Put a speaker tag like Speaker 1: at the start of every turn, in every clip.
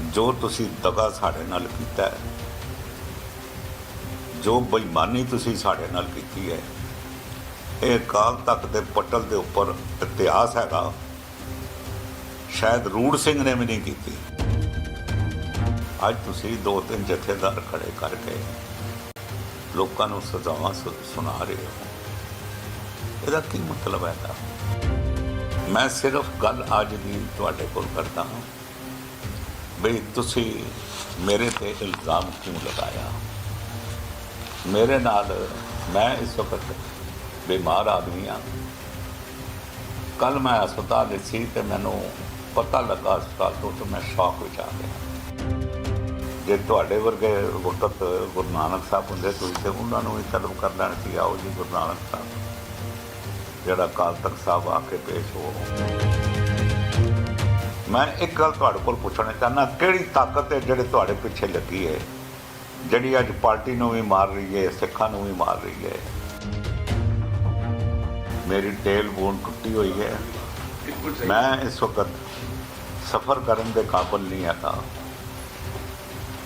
Speaker 1: ਜੋ ਤੁਸੀਂ ਦਗਾ ਸਾਡੇ ਨਾਲ ਕੀਤਾ ਹੈ, ਜੋ ਬੇਈਮਾਨੀ ਤੁਸੀਂ ਸਾਡੇ ਨਾਲ ਕੀਤੀ ਹੈ, ਇਹ ਕਾਲ ਤੱਕ ਦੇ ਪਟਲ ਦੇ ਉੱਪਰ ਇਤਿਹਾਸ ਹੈਗਾ। ਸ਼ਾਇਦ ਰੂੜ ਸਿੰਘ ਨੇ ਵੀ ਨਹੀਂ ਕੀਤੀ। ਅੱਜ ਤੁਸੀਂ ਦੋ ਤਿੰਨ ਜਥੇਦਾਰ ਖੜੇ ਕਰਕੇ ਲੋਕਾਂ ਨੂੰ ਸਜ਼ਾਵਾਂ ਸੁ- ਸੁਣਾ ਰਹੇ ਹੋ। ਇਹਦਾ ਕੀ ਮਤਲਬ ਹੈਗਾ? ਮੈਂ ਸਿਰਫ ਗੱਲ ਅੱਜ ਦੀ ਤੁਹਾਡੇ ਕੋਲ ਕਰਦਾ ਹਾਂ। ਬਈ ਤੁਸੀਂ ਮੇਰੇ ਤੇ ਇਲਜ਼ਾਮ ਕਿਉਂ ਲਗਾਇਆ? ਮੇਰੇ ਨਾਲ ਮੈਂ ਇਸ ਵਕਤ ਬਿਮਾਰ ਆਦਮੀ ਹਾਂ। ਕੱਲ ਮੈਂ ਹਸਪਤਾਲ ਵਿੱਚ ਸੀ ਤੇ ਮੈਨੂੰ ਪਤਾ ਲੱਗਾ ਹਸਪਤਾਲ ਤੋਂ ਤੇ ਮੈਂ ਸ਼ੌਕ ਵਿੱਚ ਆ ਗਿਆ। ਜੇ ਤੁਹਾਡੇ ਵਰਗੇ ਵਕਤ ਗੁਰੂ ਨਾਨਕ ਸਾਹਿਬ ਹੁੰਦੇ ਤੁਸੀਂ ਤੇ ਉਹਨਾਂ ਨੂੰ ਵੀ ਤਲਬ ਕਰ ਲੈਣ ਸੀ, ਆਓ ਜੀ ਗੁਰੂ ਨਾਨਕ ਸਾਹਿਬ, ਜਿਹੜਾ ਕਾਲ ਤਖਤ ਸਾਹਿਬ ਆ ਕੇ ਪੇਸ਼ ਹੋ। ਮੈਂ ਇੱਕ ਗੱਲ ਤੁਹਾਡੇ ਕੋਲ ਪੁੱਛਣਾ ਚਾਹੁੰਦਾ, ਕਿਹੜੀ ਤਾਕਤ ਹੈ ਜਿਹੜੇ ਤੁਹਾਡੇ ਪਿੱਛੇ ਲੱਗੀ ਹੈ ਜਿਹੜੀ ਅੱਜ ਪਾਰਟੀ ਨੂੰ ਵੀ ਮਾਰ ਰਹੀ ਹੈ ਸਿੱਖਾਂ ਨੂੰ ਵੀ ਮਾਰ ਰਹੀ ਹੈ ਮੇਰੀ ਟੇਲ ਬੋਨ ਟੁੱਟੀ ਹੋਈ ਹੈ ਮੈਂ ਇਸ ਵਕਤ ਸਫ਼ਰ ਕਰਨ ਦੇ ਕਾਬਲ ਨਹੀਂ ਹੈਗਾ।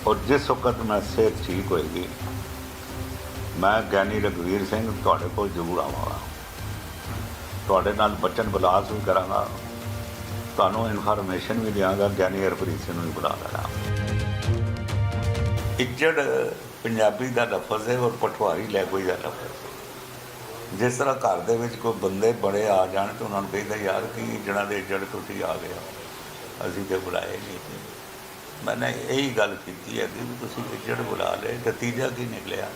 Speaker 1: ਔਰ ਜਿਸ ਵਕਤ ਮੈਂ ਸਿਹਤ ਠੀਕ ਹੋਏਗੀ, ਮੈਂ ਗਿਆਨੀ ਰਗਵੀਰ ਸਿੰਘ ਤੁਹਾਡੇ ਕੋਲ ਜ਼ਰੂਰ ਆਵਾਂਗਾ। ਤੁਹਾਡੇ ਨਾਲ ਬਚਨ ਬਲਾਸ ਵੀ ਕਰਾਂਗਾ। ਤੁਹਾਨੂੰ ਇਨਫੋਰਮੇਸ਼ਨ ਵੀ ਦਿਆਂਗਾ, ਗਿਆਨੀ ਹਰਪ੍ਰੀਤ ਸਿੰਘ ਨੂੰ ਵੀ ਬੁਲਾ ਲੈਣਾ। ਇੱਜੜ ਪੰਜਾਬੀ ਦਾ ਲਫ਼ਜ਼ ਹੈ ਔਰ ਪਟਵਾਰੀ ਲੈਂਗੁਏਜ ਦਾ ਲਫ਼ਜ਼ ਜਿਸ ਤਰ੍ਹਾਂ ਘਰ ਦੇ ਵਿੱਚ ਕੋਈ ਬੰਦੇ ਬੜੇ ਆ ਜਾਣ ਤੇ ਉਹਨਾਂ ਨੂੰ ਕਹਿੰਦਾ, ਯਾਰ, ਕਿ ਜਿਹੜਾ ਦੇ ਇੱਜੜ ਤੁਸੀਂ ਆ ਗਏ ਹੋ। ਅਸੀਂ ਤੇ ਬੁਲਾਏ ਨਹੀਂ ਸੀ। ਮੈंने ਇਹੀ ਗੱਲ ਕੀਤੀ ਹੈ ਕਿ ਵੀ ਤੁਸੀਂ ਇੱਜੜ ਬੁਲਾ ਲਏ, ਨਤੀਜਾ ਕੀ ਨਿਕਲਿਆ?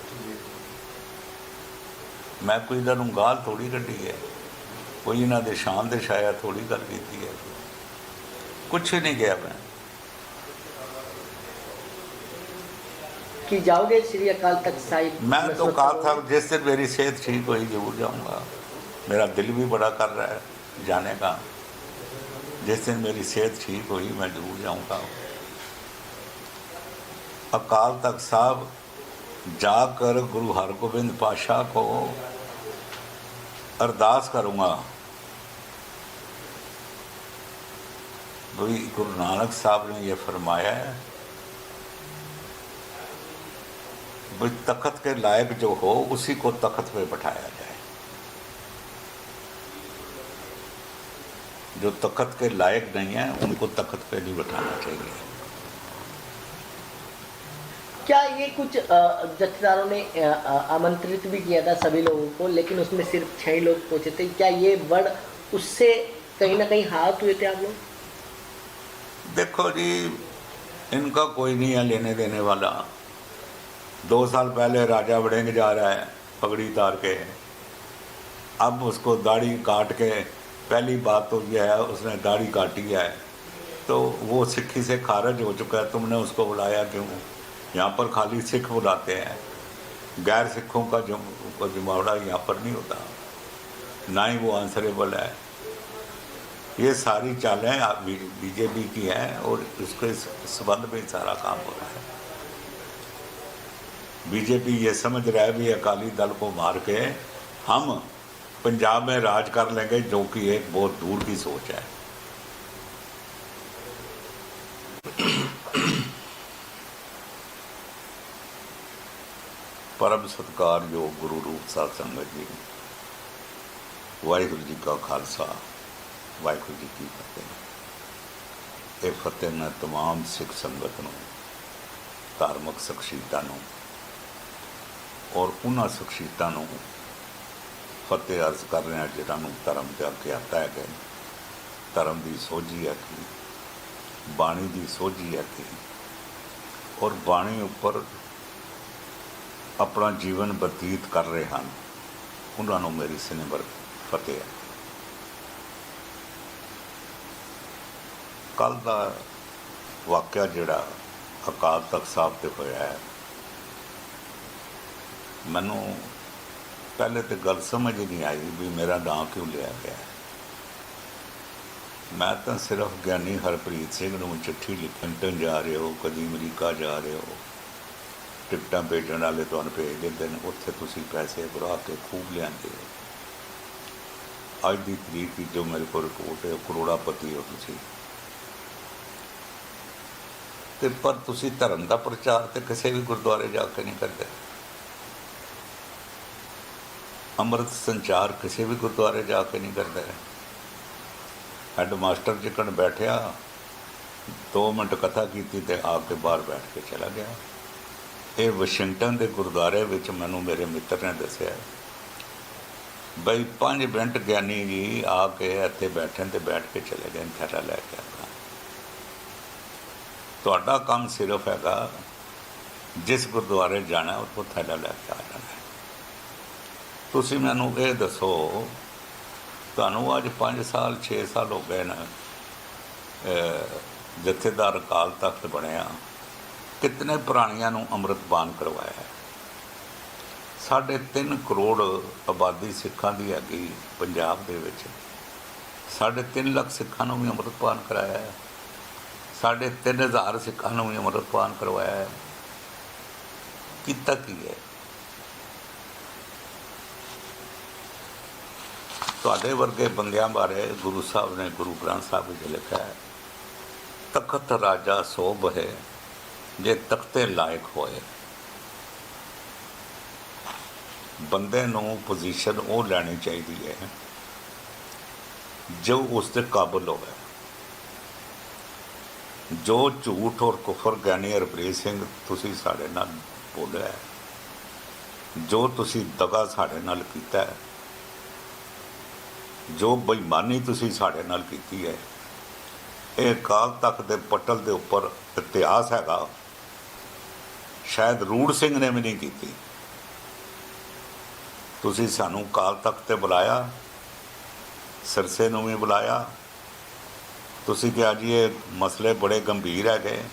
Speaker 1: ਮੈਂ ਕੋਈ ਇਹਨਾਂ ਨੂੰ ਗਾਲ ਥੋੜੀ ਕੱਢੀ ਹੈ। ਕੋਈ ਇਹਨਾਂ ਦੇ ਸ਼ਾਨ ਦੇ ਸ਼ਾਇਆ ਥੋੜੀ ਗੱਲ ਕੀਤੀ ਹੈ ਕੁਛ ਨਹੀਂ ਗਿਆ ਮੈਂ
Speaker 2: कि जाओगे श्री अकाल तख्त साहिब
Speaker 1: मैं
Speaker 2: में
Speaker 1: तो
Speaker 2: सोचा
Speaker 1: कहा
Speaker 2: होगा।
Speaker 1: था जिस दिन मेरी सेहत ठीक हुई जरूर जाऊंगा मेरा दिल भी बड़ा कर रहा है जाने का जिस दिन मेरी सेहत ठीक हुई मैं जरूर जाऊंगा अकाल तख्त साहब जाकर गुरु हरगोबिंद पाशाह को अरदास करूंगा गुरु नानक साहब ने ये फरमाया है भाई तखत के लायक जो हो उसी को तखत पे बैठाया जाए जो तखत के लायक नहीं है उनको तखत पे नहीं बैठाना चाहिए
Speaker 2: क्या ये कुछ अ, जत्थेदारों ने अ, अ, आमंत्रित भी किया था सभी लोगों को लेकिन उसमें सिर्फ छह ही लोग पहुंचे थे क्या ये वर्ड उससे कहीं ना कहीं हाथ हुए थे आप लोग
Speaker 1: देखो जी इनका कोई नहीं है लेने देने वाला दो साल पहले राजा बड़ेंग जा रहा है पगड़ी तार के अब उसको दाढ़ी काट के पहली बात तो यह है उसने दाढ़ी काटी है तो वो सिक्खी से खारिज हो चुका है तुमने उसको बुलाया क्यों यहाँ पर खाली सिख बुलाते हैं गैर सिखों का जम का जमावड़ा यहाँ पर नहीं होता ना ही वो आंसरेबल है ये सारी चालें बीजेपी की हैं और इसके संबंध में सारा काम हो रहा है बीजेपी ये समझ रहा है भी अकाली दल को मार के हम पंजाब में राज कर लेंगे जो कि एक बहुत दूर की सोच है परम सत्कारयोग गुरु रूप साध संगत जी ਵਾਹਿਗੁਰੂ ਜੀ ਕਾ ਖਾਲਸਾ ਵਾਹਿਗੁਰੂ ਜੀ ਕੀ ਫਤਿਹ ਇਹ ਫਤਿਹ ਮੈਂ तमाम ਸਿੱਖ ਸੰਗਤ ਨੂੰ ਧਾਰਮਿਕ ਸ਼ਖਸੀਅਤਾਂ ਨੂੰ ਔਰ ਉਹਨਾਂ ਸ਼ਖਸੀਅਤਾਂ ਨੂੰ ਫਤਿਹ ਅਰਜ਼ ਕਰ ਰਿਹਾ ਜਿਹਨਾਂ ਨੂੰ ਧਰਮ ਤੇ ਅੱਗੇ ਆਤਾ ਹੈ ਕਿ ਧਰਮ ਦੀ ਸੋਝੀ ਹੈ ਕਿ ਬਾਣੀ ਦੀ ਸੋਝੀ ਹੈ ਕਿ ਔਰ ਬਾਣੀ ਉੱਪਰ ਆਪਣਾ ਜੀਵਨ ਬਤੀਤ ਕਰ ਰਹੇ ਹਨ ਉਹਨਾਂ ਨੂੰ ਮੇਰੀ ਸਿਨੇਵਰ ਫਤਿਹ ਹੈ ਕੱਲ ਦਾ ਵਾਕਿਆ ਜਿਹੜਾ ਅਕਾਲ ਤਖਤ ਸਾਹਿਬ ਤੇ ਹੋਇਆ ਹੈ, ਮੈਨੂੰ ਪਹਿਲੇ ਤੇ ਗੱਲ ਸਮਝ ਹੀ ਨਹੀਂ ਆਈ ਵੀ ਮੇਰਾ ਨਾਂ ਕਿਉਂ ਲਿਆ ਗਿਆ ਮੈਂ ਤਾਂ ਸਿਰਫ ਗਿਆਨੀ ਹਰਪ੍ਰੀਤ ਸਿੰਘ ਨੂੰ ਚਿੱਠੀ ਲਿਖਣ ਟਨ ਜਾ ਰਹੇ ਹੋ, ਕਦੀ ਅਮਰੀਕਾ ਜਾ ਰਹੇ ਹੋ। ਟਿਕਟਾਂ ਭੇਜਣ ਵਾਲੇ ਤੁਹਾਨੂੰ ਭੇਜ ਦਿੰਦੇ ਨੇ, ਉੱਥੇ ਤੁਸੀਂ ਪੈਸੇ ਭਰਾ ਕੇ ਖੂਬ ਲਿਆਂਦੇ ਹੋ। ਅੱਜ ਦੀ ਤਰੀਕ ਦੀ ਜੋ ਮੇਰੇ ਕੋਲ ਰਿਪੋਰਟ ਹੈ, ਉਹ ਕਰੋੜਾਪਤੀ ਹੋ ਤੁਸੀਂ। ਤੇ ਪਰ ਤੁਸੀਂ ਧਰਮ ਦਾ ਪ੍ਰਚਾਰ ਤੇ ਕਿਸੇ ਵੀ ਗੁਰਦੁਆਰੇ ਜਾ ਕੇ ਨਹੀਂ ਕਰਦੇ। ਅੰਮ੍ਰਿਤ ਸੰਚਾਰ ਕਿਸੇ ਵੀ ਗੁਰਦੁਆਰੇ ਜਾ ਕੇ ਨਹੀਂ ਕਰਦੇ। ਹੈਡ ਮਾਸਟਰ ਜਿਕਣ ਬੈਠਿਆ 2 ਮਿੰਟ ਕਥਾ ਕੀਤੀ ਤੇ ਆ ਕੇ ਬਾਹਰ ਬੈਠ ਕੇ ਚਲਾ ਗਿਆ। ਇਹ ਵਾਸ਼ਿੰਗਟਨ ਦੇ ਗੁਰਦੁਆਰੇ ਵਿੱਚ ਮੈਨੂੰ ਮੇਰੇ ਮਿੱਤਰ ਨੇ ਦੱਸਿਆ। ਬਈ ਪੰਜ ਮਿੰਟ ਗਿਆਨੀ ਜੀ ਆ ਕੇ ਇੱਥੇ ਬੈਠਣ ਤੇ ਬੈਠ ਕੇ ਚਲੇ ਗਏ, ਥੈਲਾ ਲੈ ਕੇ ਆਪਣਾ ਤੁਹਾਡਾ ਕੰਮ ਸਿਰਫ ਹੈਗਾ ਜਿਸ ਗੁਰਦੁਆਰੇ ਜਾਣਾ ਉੱਥੋਂ ਥੈਲਾ ਲੈ ਕੇ ਆ ਜਾਣਾ ਤੁਸੀਂ ਮੈਨੂੰ ਇਹ ਦੱਸੋ, ਤੁਹਾਨੂੰ ਅੱਜ 5 ਸਾਲ 6 ਸਾਲ ਹੋ ਗਏ ਨਾ ਜਥੇਦਾਰ ਅਕਾਲ ਤਖਤ ਬਣਿਆ, ਕਿਤਨੇ ਪ੍ਰਾਣੀਆਂ ਨੂੰ ਅੰਮ੍ਰਿਤਪਾਨ ਕਰਵਾਇਆ ਸਾਢੇ ਤਿੰਨ ਕਰੋੜ ਆਬਾਦੀ ਸਿੱਖਾਂ ਦੀ ਹੈਗੀ ਪੰਜਾਬ ਦੇ ਵਿੱਚ। ਸਾਢੇ ਤਿੰਨ ਲੱਖ ਸਿੱਖਾਂ ਨੂੰ ਵੀ ਅੰਮ੍ਰਿਤਪਾਨ ਕਰਾਇਆ ਹੈ। ਸਾਡੇ ਤਿੰਨ ਹਜ਼ਾਰ ਸਿੱਖਾਂ ਨੂੰ ਵੀ ਅੰਮ੍ਰਿਤਪਾਨ ਕਰਵਾਇਆ ਹੈ। ਕੀਤਾ ਕੀ ਹੈ? ਤੁਹਾਡੇ ਵਰਗੇ ਬੰਦਿਆਂ ਬਾਰੇ ਗੁਰੂ ਸਾਹਿਬ ਨੇ, ਗੁਰੂ ਗ੍ਰੰਥ ਸਾਹਿਬ ਵਿੱਚ ਲਿਖਿਆ ਹੈ, ਤਖਤ ਰਾਜਾ ਸੋਭ ਹੈ, ਜੇ ਤਖਤੇ ਲਾਇਕ ਹੋਏ। ਬੰਦੇ ਨੂੰ ਪੋਜੀਸ਼ਨ ਉਹ ਲੈਣੀ ਚਾਹੀਦੀ ਹੈ, ਜੋ ਉਸ ਦੇ ਕਾਬਿਲ ਹੋਵੇ। ਜੋ ਝੂਠ ਔਰ ਕੁਫਰ ਗਿਆਨੀ ਹਰਪ੍ਰੀਤ ਸਿੰਘ, ਤੁਸੀਂ ਸਾਡੇ ਨਾਲ ਬੋਲਿਆ ਜੋ ਤੁਸੀਂ ਦਗਾ ਸਾਡੇ ਨਾਲ ਕੀਤਾ ਹੈ, ਜੋ ਬੇਈਮਾਨੀ ਤੁਸੀਂ ਸਾਡੇ ਨਾਲ ਕੀਤੀ ਹੈ, ਇਹ ਕਾਲ ਤੱਕ ਦੇ ਪਟਲ ਦੇ ਉੱਪਰ ਇਤਿਹਾਸ ਹੈਗਾ। ਸ਼ਾਇਦ ਰੂੜ ਸਿੰਘ ਨੇ ਵੀ ਨਹੀਂ ਕੀਤੀ। ਤੁਸੀਂ ਸਾਨੂੰ ਕਾਲ ਤੱਕ ਤੇ ਬੁਲਾਇਆ, ਸਰਸੇ ਨੂੰ ਵੀ ਬੁਲਾਇਆ ਤੁਸੀਂ ਕਿਹਾ ਜੀ ਇਹ ਮਸਲੇ ਬੜੇ ਗੰਭੀਰ ਹੈਗੇ।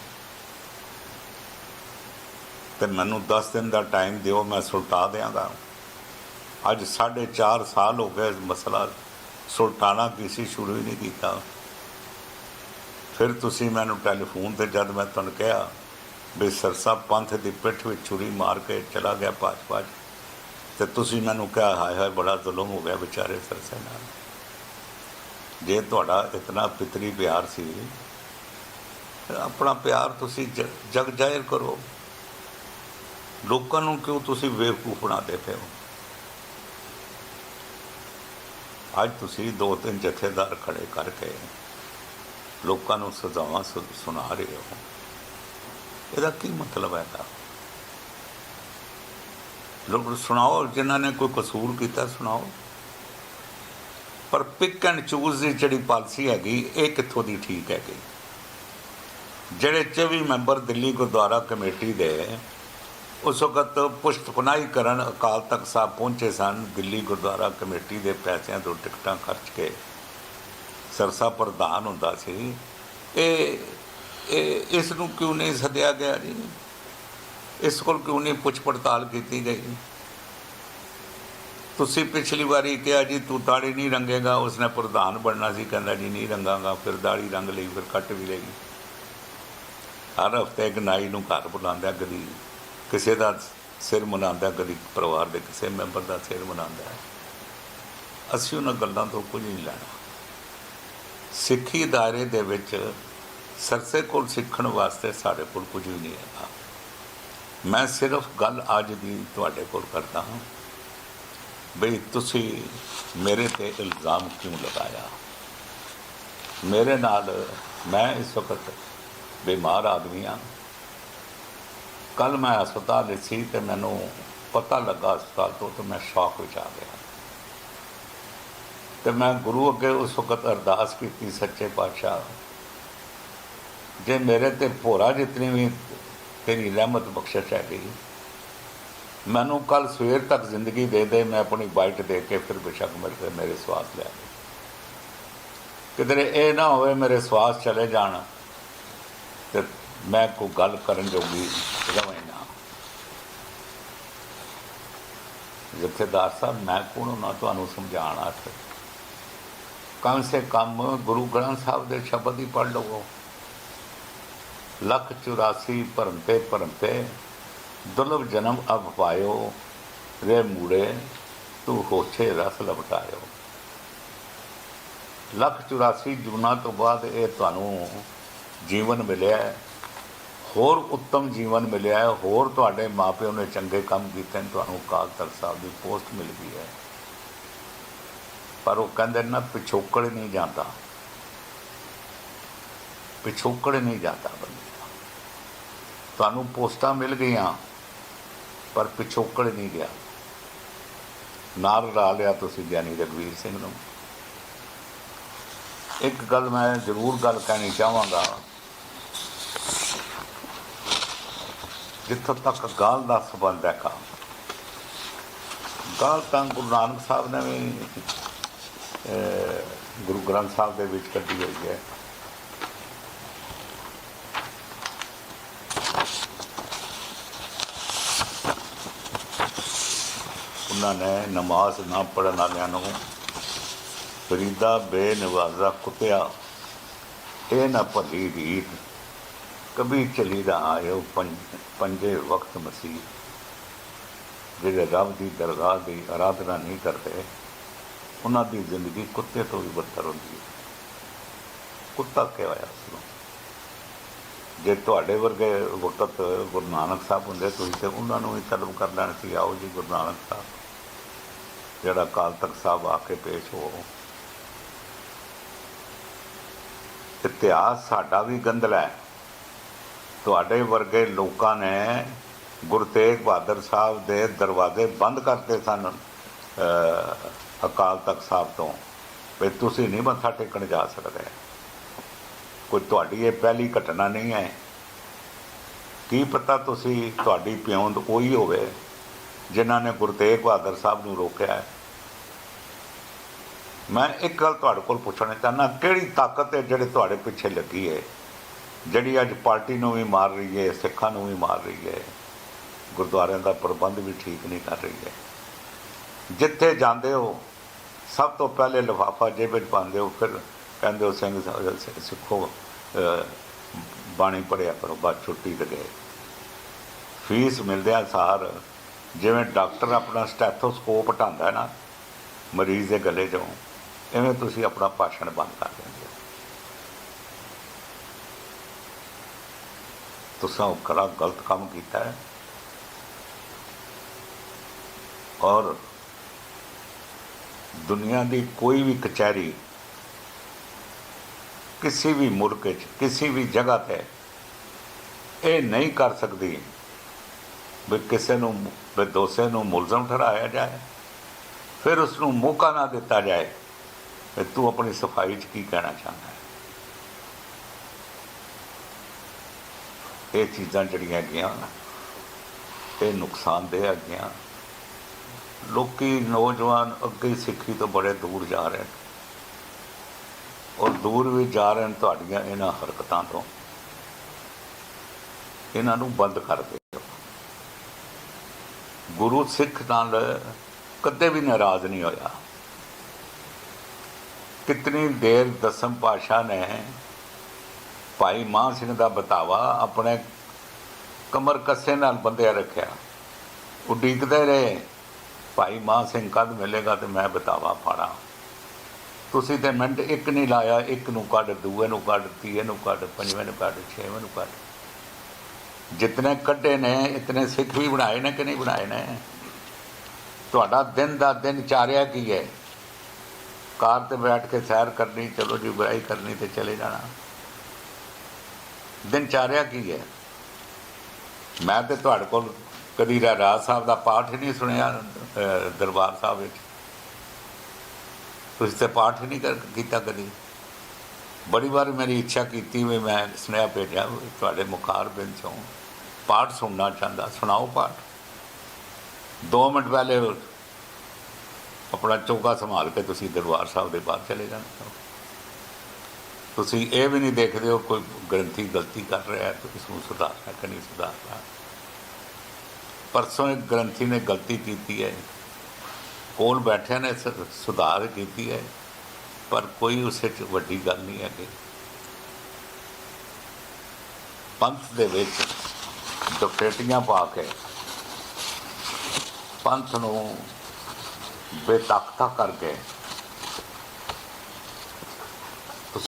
Speaker 1: ਤੇ ਮੈਨੂੰ 10 ਦਿਨ ਦਾ ਟਾਈਮ ਦਿਓ, ਮੈਂ ਸੁਲਟਾ ਦਿਆਂਗਾ। ਅੱਜ 4.5 ਸਾਲ ਹੋ ਗਏ ਮਸਲਾ ਸੁਲਟਾਨਾ ਕਿਸੇ ਸ਼ੁਰੂ ਹੀ ਨਹੀਂ ਕੀਤਾ। ਫਿਰ ਤੁਸੀਂ ਮੈਨੂੰ ਟੈਲੀਫੋਨ ਤੇ ਜਦ ਮੈਂ ਤੁਹਾਨੂੰ ਕਿਹਾ ਵੀ ਸਰਸਾ ਪੰਥ ਦੀ ਪਿੱਠ ਵਿੱਚ ਛੁਰੀ ਮਾਰ ਕੇ ਚਲਾ ਗਿਆ ਭਾਜਪਾ ਪਾਜ ਤੇ ਤੁਸੀਂ ਮੈਨੂੰ ਕਿਹਾ, ਹਾਏ ਹਾਏ, ਬੜਾ ਜ਼ੁਲਮ ਹੋ ਗਿਆ ਵਿਚਾਰੇ ਸਰਸੇ ਨਾਲ। ਜੇ ਤੁਹਾਡਾ ਇਤਨਾ ਪਿਤਰੀ ਪਿਆਰ ਸੀ, ਆਪਣਾ ਪਿਆਰ ਤੁਸੀਂ ਜ- ਜਗ ਜ਼ਾਹਿਰ ਕਰੋ। ਲੋਕਾਂ ਨੂੰ ਕਿਉਂ ਤੁਸੀਂ ਬੇਵਕੂਫ ਬਣਾਦੇ ਪਏ ਹੋ? ਅੱਜ ਤੁਸੀਂ ਦੋ ਤਿੰਨ ਜਥੇਦਾਰ ਖੜੇ ਕਰਕੇ ਲੋਕਾਂ ਨੂੰ ਸਜ਼ਾਵਾਂ ਸੁ- ਸੁਣਾ ਰਹੇ ਹੋ। ਇਹਦਾ ਕੀ ਮਤਲਬ ਹੈਗਾ ਲੋਕ ਸੁਣਾਓ, ਜਿਨ੍ਹਾਂ ਨੇ ਕੋਈ ਕਸੂਰ ਕੀਤਾ ਸੁਣਾਓ। ਪਰ ਪਿਕ ਐਂਡ ਚੂਜ਼ ਦੀ ਜਿਹੜੀ ਪਾਲਿਸੀ ਹੈਗੀ, ਇਹ ਕਿੱਥੋਂ ਦੀ ਠੀਕ ਹੈਗੀ? ਜਿਹੜੇ 24 ਮੈਂਬਰ ਦਿੱਲੀ ਗੁਰਦੁਆਰਾ ਕਮੇਟੀ ਦੇ, ਉਸ ਵਕਤ ਪੁਸ਼ਤਪਨਾਈ ਕਰਨ ਅਕਾਲ ਤਖਤ ਸਾਹਿਬ ਪਹੁੰਚੇ ਸਨ, ਦਿੱਲੀ ਗੁਰਦੁਆਰਾ ਕਮੇਟੀ ਦੇ ਪੈਸਿਆਂ ਤੋਂ ਟਿਕਟਾਂ ਖਰਚ ਕੇ। ਸਰਸਾ ਪ੍ਰਧਾਨ ਹੁੰਦਾ ਸੀ। ਇਹ ਇਸ ਨੂੰ ਕਿਉਂ ਨਹੀਂ ਸੱਦਿਆ ਗਿਆ ਜੀ? ਇਸ ਕੋਲ ਕਿਉਂ ਨਹੀਂ ਪੁੱਛ ਪੜਤਾਲ ਕੀਤੀ ਗਈ? ਤੁਸੀਂ ਪਿਛਲੀ ਵਾਰੀ ਕਿਹਾ ਜੀ, ਤੂੰ ਦਾੜੀ ਨਹੀਂ ਰੰਗੇਗਾ। ਉਸਨੇ ਪ੍ਰਧਾਨ ਬਣਨਾ ਸੀ, ਕਹਿੰਦਾ ਜੀ, ਨਹੀਂ ਰੰਗਾਂਗਾ, ਫਿਰ ਦਾੜੀ ਰੰਗ ਲਈ, ਫਿਰ ਕੱਟ ਵੀ ਲਈ ਹਰ ਹਫ਼ਤੇ ਇੱਕ ਨਾਈ ਨੂੰ ਘਰ ਬੁਲਾਉਂਦਾ ਕਦੀ ਕਿਸੇ ਦਾ ਸਿਰ ਮਨਾਉਂਦਾ ਕਦੀ ਪਰਿਵਾਰ ਦੇ ਕਿਸੇ ਮੈਂਬਰ ਦਾ ਸਿਰ ਮਨਾਉਂਦਾ ਅਸੀਂ ਉਹਨਾਂ ਗੱਲਾਂ ਤੋਂ ਕੁਝ ਨਹੀਂ ਲੈਣਾ। ਸਿੱਖੀ ਦਾਇਰੇ ਦੇ ਵਿੱਚ ਸਰਸੇ ਕੋਲ ਸਿੱਖਣ ਵਾਸਤੇ ਸਾਡੇ ਕੋਲ ਕੁਝ ਵੀ ਨਹੀਂ ਹੈਗਾ। ਮੈਂ ਸਿਰਫ ਗੱਲ ਅੱਜ ਦੀ ਤੁਹਾਡੇ ਕੋਲ ਕਰਦਾ ਹਾਂ। ਬਈ ਤੁਸੀਂ ਮੇਰੇ ਤੇ ਇਲਜ਼ਾਮ ਕਿਉਂ ਲਗਾਇਆ? ਮੇਰੇ ਨਾਲ ਮੈਂ ਇਸ ਵਕਤ ਬਿਮਾਰ ਆਦਮੀ ਹਾਂ। ਕੱਲ ਮੈਂ ਹਸਪਤਾਲ ਵਿੱਚ ਸੀ ਤੇ ਮੈਨੂੰ ਪਤਾ ਲੱਗਾ ਹਸਪਤਾਲ ਤੋਂ ਤੇ ਮੈਂ ਸ਼ੌਕ ਵਿੱਚ ਆ ਗਿਆ। ਤੇ ਮੈਂ ਗੁਰੂ ਅੱਗੇ ਉਸ ਵਕਤ ਅਰਦਾਸ ਕੀਤੀ, ਸੱਚੇ ਪਾਤਸ਼ਾਹ, ਜੇ ਮੇਰੇ ਤੇ ਭੋਰਾ ਜਿਤਨੀ ਵੀ ਤੇਰੀ ਰਹਿਮਤ ਬਖਸ਼ਿਸ਼ ਹੈਗੀ ਮੈਨੂੰ ਕੱਲ ਸਵੇਰ ਤੱਕ ਜ਼ਿੰਦਗੀ ਦੇ ਦੇ, ਮੈਂ ਆਪਣੀ ਬਾਈਟ ਦੇ ਕੇ ਫਿਰ ਬੇਸ਼ੱਕ ਮੇਰੇ ਤੇ ਮੇਰੇ ਸਵਾਸ ਲੈ ਆਵੇ ਇਹ ਨਾ ਹੋਵੇ ਮੇਰੇ ਸਵਾਸ ਚਲੇ ਜਾਣ ਤੇ ਮੈਂ ਕੋਈ ਗੱਲ ਕਰਨ ਜੋਗੀ ਰਵਾਂ ਨਾ। ਜਥੇਦਾਰ ਸਾਹਿਬ, ਮੈਂ ਕੌਣ ਨਾ ਤੁਹਾਨੂੰ ਸਮਝਾਉਣ ਆਸਤੇ ਕਮ ਸੇ ਕਮ ਗੁਰੂ ਗ੍ਰੰਥ ਸਾਹਿਬ ਦੇ ਸ਼ਬਦ ਹੀ ਪੜ੍ਹ ਲਵੋ। ਲੱਖ 84 ਭਰਮਤੇ ਭਰਮਤੇ ਦੁਰਲਭ ਜਨਮ ਅਬ ਪਾਇਓ, ਰੇ ਮੂੜੇ, ਤੂੰ ਹੋਛੇ ਰਸ ਲਪਟਾਇਓ ਲੱਖ 84 ਜੂਨਾਂ ਤੋਂ ਬਾਅਦ ਇਹ ਤੁਹਾਨੂੰ ਜੀਵਨ ਮਿਲਿਆ ਹੋਰ ਉੱਤਮ ਜੀਵਨ ਮਿਲਿਆ ਹੋਰ ਤੁਹਾਡੇ ਮਾਪਿਓ ਨੇ ਚੰਗੇ ਕੰਮ ਕੀਤੇ ਨੇ, ਤੁਹਾਨੂੰ ਅਕਾਲ ਤਖਤ ਸਾਹਿਬ ਦੀ ਪੋਸਟ ਮਿਲ ਗਈ ਹੈ। ਪਰ ਉਹ ਕਹਿੰਦੇ ਨਾ ਪਿਛੋਕੜ ਨਹੀਂ ਜਾਂਦਾ। ਪਿਛੋਕੜ ਨਹੀਂ ਜਾਂਦਾ ਬੰਦੇ ਤੁਹਾਨੂੰ ਪੋਸਟਾਂ ਮਿਲ ਗਈਆਂ। ਪਰ ਪਿਛੋਕੜ ਨਹੀਂ ਗਿਆ। ਨਾਲ ਰਾ ਲਿਆ ਤੁਸੀਂ ਗਿਆਨੀ ਰਘਵੀਰ ਸਿੰਘ ਨੂੰ। ਇੱਕ ਗੱਲ ਮੈਂ ਜ਼ਰੂਰ ਗੱਲ ਕਹਿਣੀ ਚਾਹਾਂਗਾ। ਜਿੱਥੋਂ ਤੱਕ ਗਾਲ ਦਾ ਸੰਬੰਧ ਹੈ ਕਾ। ਗਾਲ ਤਾਂ ਗੁਰੂ ਨਾਨਕ ਸਾਹਿਬ ਨੇ ਵੀ ਗੁਰੂ ਗ੍ਰੰਥ ਸਾਹਿਬ ਦੇ ਵਿੱਚ ਕੱਢੀ ਹੋਈ ਹੈ। ਉਹਨਾਂ ਨੇ ਨਮਾਜ਼ ਨਾ ਪੜਨ ਵਾਲਿਆਂ ਨੂੰ ਫਰੀਦਾ, ਬੇਨਵਾਜ਼ਾ ਕੁੱਤਿਆ ਇਹ ਨਾ ਭਲੀ ਰੀਤ ਕਬੀ ਚਲੀ ਦਾ ਆਇਓ ਪੰਜੇ ਵਕਤ ਮਸੀਹ। ਜਿਹੜੇ ਰੱਬ ਦੀ ਦਰਗਾਹ ਦੀ ਆਰਾਧਨਾ ਨਹੀਂ ਕਰਦੇ, ਉਹਨਾਂ ਦੀ ਜ਼ਿੰਦਗੀ ਕੁੱਤੇ ਤੋਂ ਵੀ ਬਦਤਰ ਹੁੰਦੀ ਹੈ। ਕੁੱਤਾ ਕਿਹਾ ਉਸ ਨੂੰ ਜੇ ਤੁਹਾਡੇ ਵਰਗੇ ਵਕਤ ਗੁਰੂ ਨਾਨਕ ਸਾਹਿਬ ਹੁੰਦੇ, ਤੁਸੀਂ ਤੇ ਉਹਨਾਂ ਨੂੰ ਵੀ ਤਲਬ ਕਰ ਲੈਣ ਸੀ, ਆਓ ਜੀ ਗੁਰੂ ਨਾਨਕ ਸਾਹਿਬ। ਜਿਹੜਾ ਕਾਲ ਤਖਤ ਸਾਹਿਬ ਆ ਕੇ ਪੇਸ਼ ਹੋ। ਇਤਿਹਾਸ ਸਾਡਾ ਵੀ ਗੰਦਲਾ ਹੈ। ਤੁਹਾਡੇ ਵਰਗੇ ਲੋਕਾਂ ਨੇ ਗੁਰੂ ਤੇਗ ਬਹਾਦਰ ਸਾਹਿਬ ਦੇ ਦਰਵਾਜ਼ੇ ਬੰਦ ਕਰਤੇ ਸਨ ਅਕਾਲ ਤਖਤ ਸਾਹਿਬ ਤੋਂ। ਵੀ ਤੁਸੀਂ ਨਹੀਂ ਮੱਥਾ ਟੇਕਣ ਜਾ ਸਕਦੇ। ਕੋਈ ਤੁਹਾਡੀ ਇਹ ਪਹਿਲੀ ਘਟਨਾ ਨਹੀਂ ਹੈ। ਕੀ ਪਤਾ ਤੁਸੀਂ ਤੁਹਾਡੀ ਪਿਉਂਦ ਉਹੀ ਹੋਵੇ। ਜਿਨ੍ਹਾਂ ਨੇ ਗੁਰੂ ਤੇਗ ਬਹਾਦਰ ਸਾਹਿਬ ਨੂੰ ਰੋਕਿਆ ਹੈ। ਮੈਂ ਇੱਕ ਗੱਲ ਤੁਹਾਡੇ ਕੋਲ ਪੁੱਛਣਾ ਚਾਹੁੰਦਾ, ਕਿਹੜੀ ਤਾਕਤ ਹੈ ਜਿਹੜੇ ਤੁਹਾਡੇ ਪਿੱਛੇ ਲੱਗੀ ਹੈ? ਜਿਹੜੀ ਅੱਜ ਪਾਰਟੀ ਨੂੰ ਵੀ ਮਾਰ ਰਹੀ ਹੈ, ਸਿੱਖਾਂ ਨੂੰ ਵੀ ਮਾਰ ਰਹੀ ਹੈ, ਗੁਰਦੁਆਰਿਆਂ ਦਾ ਪ੍ਰਬੰਧ ਵੀ ਠੀਕ ਨਹੀਂ ਕਰ ਰਹੀ ਹੈ। ਜਿੱਥੇ ਜਾਂਦੇ ਹੋ, ਸਭ ਤੋਂ ਪਹਿਲੇ ਲਿਫਾਫਾ ਜੇਬ ਵਿੱਚ ਪਾਉਂਦੇ ਹੋ, ਫਿਰ ਕਹਿੰਦੇ ਹੋ, ਸਿੰਘ ਸਿੱਖੋ ਬਾਣੀ ਪੜਿਆ ਕਰੋ ਬਾਅਦ ਛੁੱਟੀ ਤੇ ਗਏ। ਫੀਸ ਮਿਲਦਿਆਂ ਸਾਰ ਜਿਵੇਂ ਡਾਕਟਰ ਆਪਣਾ ਸਟੈਥੋਸਕੋਪ ਹਟਾਉਂਦਾ ਨਾ, ਮਰੀਜ਼ ਦੇ ਗਲੇ 'ਚੋਂ ਐਵੇਂ ਤੁਸੀਂ ਆਪਣਾ ਭਾਸ਼ਣ ਬੰਦ ਕਰ ਦਿੰਦੇ ਹੋ। ਤੁਸੀਂ ਉਹ ਕੜਾ ਗਲਤ ਕੰਮ ਕੀਤਾ ਹੈ। ਔਰ ਦੁਨੀਆ ਦੀ ਕੋਈ ਵੀ ਕਚਹਿਰੀ, ਕਿਸੇ ਵੀ ਮੁਲਕ 'ਚ ਕਿਸੇ ਵੀ ਜਗ੍ਹਾ ਤੇ ਇਹ ਨਹੀਂ ਕਰ ਸਕਦੀ। ਵੀ ਕਿਸੇ ਨੂੰ ਵੀ ਦੋਸੇ ਨੂੰ ਮੁਲਜ਼ਮ ਠਹਿਰਾਇਆ ਜਾਏ, ਫਿਰ ਉਸ ਨੂੰ ਮੌਕਾ ਨਾ ਦਿੱਤਾ ਜਾਏ ਕਿ ਤੂੰ ਆਪਣੀ ਸਫ਼ਾਈ 'ਚ ਕੀ ਕਹਿਣਾ ਚਾਹੁੰਦਾ ਹੈ? ਇਹ ਚੀਜ਼ਾਂ ਜਿਹੜੀਆਂ ਹੈਗੀਆਂ ਇਹ ਨੁਕਸਾਨਦੇਹ ਹੈਗੀਆਂ। ਲੋਕੀ ਨੌਜਵਾਨ ਅੱਗੇ ਸਿੱਖੀ ਤੋਂ ਬੜੇ ਦੂਰ ਜਾ ਰਹੇ ਨੇ। ਔਰ ਦੂਰ ਵੀ ਜਾ ਰਹੇ ਨੇ, ਤੁਹਾਡੀਆਂ ਇਹਨਾਂ ਹਰਕਤਾਂ ਤੋਂ। ਇਹਨਾਂ ਨੂੰ ਬੰਦ ਕਰ ਦਿਓ ਗੁਰੂ ਸਿੱਖ ਨਾਲ ਕਦੇ ਵੀ ਨਾਰਾਜ਼ ਨਹੀਂ ਹੋਇਆ। ਕਿਤਨੀ ਦੇਰ ਦਸਮ ਪਾਸ਼ਾ ਨੇ ਭਾਈ ਮਾਨ ਸਿੰਘ ਦਾ ਬਤਾਵਾ ਆਪਣੇ ਕਮਰ ਕੱਸੇ ਨਾਲ ਬੰਦਿਆ ਰੱਖਿਆ। ਉਡੀਕਦੇ ਰਹੇ, ਭਾਈ ਮਾਨ ਸਿੰਘ ਕਦ ਮਿਲੇਗਾ ਤੇ ਮੈਂ ਬਤਾਵਾ ਪਾਣਾ ਤੁਸੀਂ ਤੇ ਮਿੰਟ ਇੱਕ ਨਹੀਂ ਲਾਇਆ, ਇੱਕ ਨੂੰ ਕੱਢ, ਦੂਏ ਨੂੰ ਕੱਢ, ਤੀਏ ਨੂੰ ਕੱਢ, ਪੰਜਵੇਂ ਨੂੰ ਕੱਢ, ਛੇਵੇਂ ਨੂੰ ਕੱਢ। ਜਿਤਨੇ ਕੱਢੇ ਨੇ, ਇਤਨੇ ਸਿੱਖ ਵੀ ਬਣਾਏ ਨੇ ਕਿ ਨਹੀਂ ਬਣਾਏ ਨੇ? ਤੁਹਾਡਾ ਦਿਨ ਦਾ ਦਿਨ ਚਾਰਿਆ ਕੀ ਹੈ? ਕਾਰ ਤੇ ਬੈਠ ਕੇ ਸੈਰ ਕਰਨੀ, ਚਲੋ ਜੀ, ਬੁਰਾਈ ਕਰਨੀ ਤੇ ਚਲੇ ਜਾਣਾ। ਦਿਨ ਚਾਰਿਆ ਕੀ ਹੈ? ਮੈਂ ਤੇ ਤੁਹਾਡੇ ਕੋਲ ਕਦੀ ਰਾਜ ਸਾਹਿਬ ਦਾ ਪਾਠ ਹੀ ਨਹੀਂ ਸੁਣਿਆ ਦਰਬਾਰ ਸਾਹਿਬ ਵਿੱਚ। ਤੁਸੀਂ ਤੇ ਪਾਠ ਹੀ ਨਹੀਂ ਕਰ- ਕੀਤਾ ਕਦੀ। ਬੜੀ ਵਾਰ ਮੇਰੀ ਇੱਛਾ ਕੀਤੀ ਵੀ ਮੈਂ ਸੁਨੇਹਾ ਭੇਜਿਆ ਵੀ ਤੁਹਾਡੇ ਮੁਖਾਰ ਬਿੰਦ ਚੋਂ ਪਾਠ ਸੁਣਨਾ ਚਾਹੁੰਦਾ, ਸੁਣਾਓ ਪਾਠ। 2 ਮਿੰਟ ਪਹਿਲੇ ਆਪਣਾ ਚੌਕਾ ਸੰਭਾਲ ਕੇ ਤੁਸੀਂ ਦਰਬਾਰ ਸਾਹਿਬ ਦੇ ਬਾਹਰ ਚਲੇ ਜਾਂਦੇ ਹੋ ਤੁਸੀਂ ਇਹ ਵੀ ਨਹੀਂ ਦੇਖਦੇ ਹੋ ਕੋਈ ਗ੍ਰੰਥੀ ਗਲਤੀ ਕਰ ਰਿਹਾ ਹੈ, ਤਾਂ ਇਸ ਨੂੰ ਸੁਧਾਰਨਾ ਕਿ ਨਹੀਂ ਸੁਧਾਰਨਾ ਪਰਸੋਂ ਇੱਕ ਗ੍ਰੰਥੀ ਨੇ ਗਲਤੀ ਕੀਤੀ ਹੈ। ਕੋਲ ਬੈਠਿਆਂ ਨੇ ਸ- ਸੁਧਾਰ ਕੀਤੀ ਹੈ। ਪਰ ਕੋਈ ਉਸੇ 'ਚ ਵੱਡੀ ਗੱਲ ਨਹੀਂ ਹੈ ਕਿ ਪੰਥ ਦੇ ਵਿੱਚ ਡਕਟੇਟੀਆਂ ਪਾ ਕੇ ਪੰਥ ਨੂੰ ਬੇਤਾਕਤਾ ਕਰਕੇ